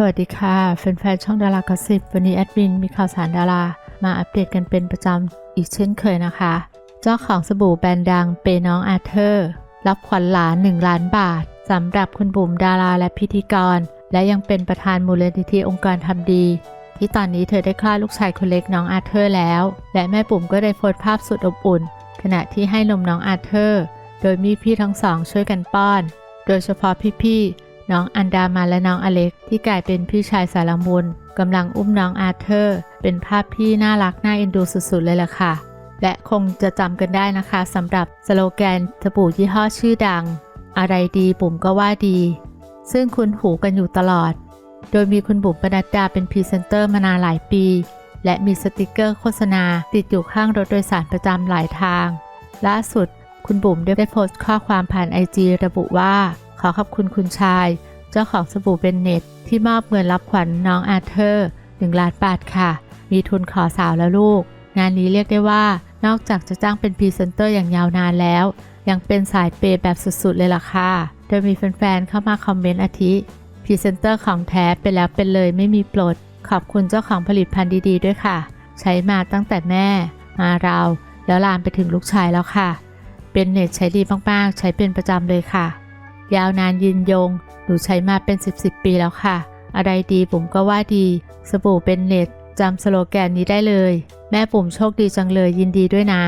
สวัสดีค่ะแฟนๆช่องดารากสิบวันนี้แอดมินมีข่าวสารดารา มาอัปเดตกันเป็นประจำอีกเช่นเคยนะคะ เจ้าของสบู่แบรนด์ดังเปน้องอาเธอร์ รับขวัญหลาน 1 ล้านบาทสำหรับคุณบุ๋มดาราและพิธีกร และยังเป็นประธานมูลนิธิองค์กรทำดี ที่ตอนนี้เธอได้คลอดลูกชายคนเล็กน้องอาเธอร์แล้ว และแม่บุ๋มก็ได้โพสต์ภาพสุดอบอุ่น ขณะที่ให้นมน้องอาเธอร์ โดยมีพี่ทั้งสองช่วยกันป้อน โดยเฉพาะพี่ๆ น้องอันดามาและน้องอเล็ก ที่กลายเป็นพี่ชายสารมุนกำลังอุ้มน้องอาเธอร์ เป็นภาพที่น่ารักน่าเอ็นดูสุดๆ เลยล่ะค่ะ และคงจะจำกันได้นะคะสำหรับสโลแกนสบู่ยี่ห้อชื่อดัง อะไรดีปุ่มก็ว่าดี ซึ่งคุณหูกันอยู่ตลอด โดยมีคุณบุ๋มปนัดดาเป็นพรีเซนเตอร์มานานหลายปี และมีสติกเกอร์โฆษณา ติดอยู่ข้างรถโดยสารประจำหลายทางล่าสุดคุณบุ๋มได้โพสต์ข้อความผ่านไอจีระบุว่า ขอขอบคุณคุณชาย เจ้าของสบู่เบนเน็ต ที่มอบเงินรับขวัญน้องอาเธอร์1ล้านบาทค่ะ มีทุนขอสาวแล้วลูก งานนี้เรียกได้ว่านอกจากจะจ้างเป็นพรีเซนเตอร์อย่างยาวนานแล้ว ยังเป็นสายเปย์แบบสุดๆเลยล่ะค่ะ โดยมีแฟนๆเข้ามาคอมเมนต์อาทิพรีเซนเตอร์ของแท้ไปแล้วเป็นเลยไม่มีปลด ขอบคุณเจ้าของผลิตภัณฑ์ดีๆด้วยค่ะ ใช้มาตั้งแต่แม่ มาเรา แล้วลามไปถึงลูกชายแล้วค่ะ เป็นเน็ตใช้ดีมากๆ ใช้เป็นประจำเลยค่ะ ยาวนานยืนยง หนูใช้มาเป็น 10บสปีแล้วค่ะ อะไรดีผมก็ว่าดี สบู่เป็นเน็ตจำสโลแกนนี้ได้เลย แม่ปุ่มโชคดีจังเลยยินดีด้วยนะ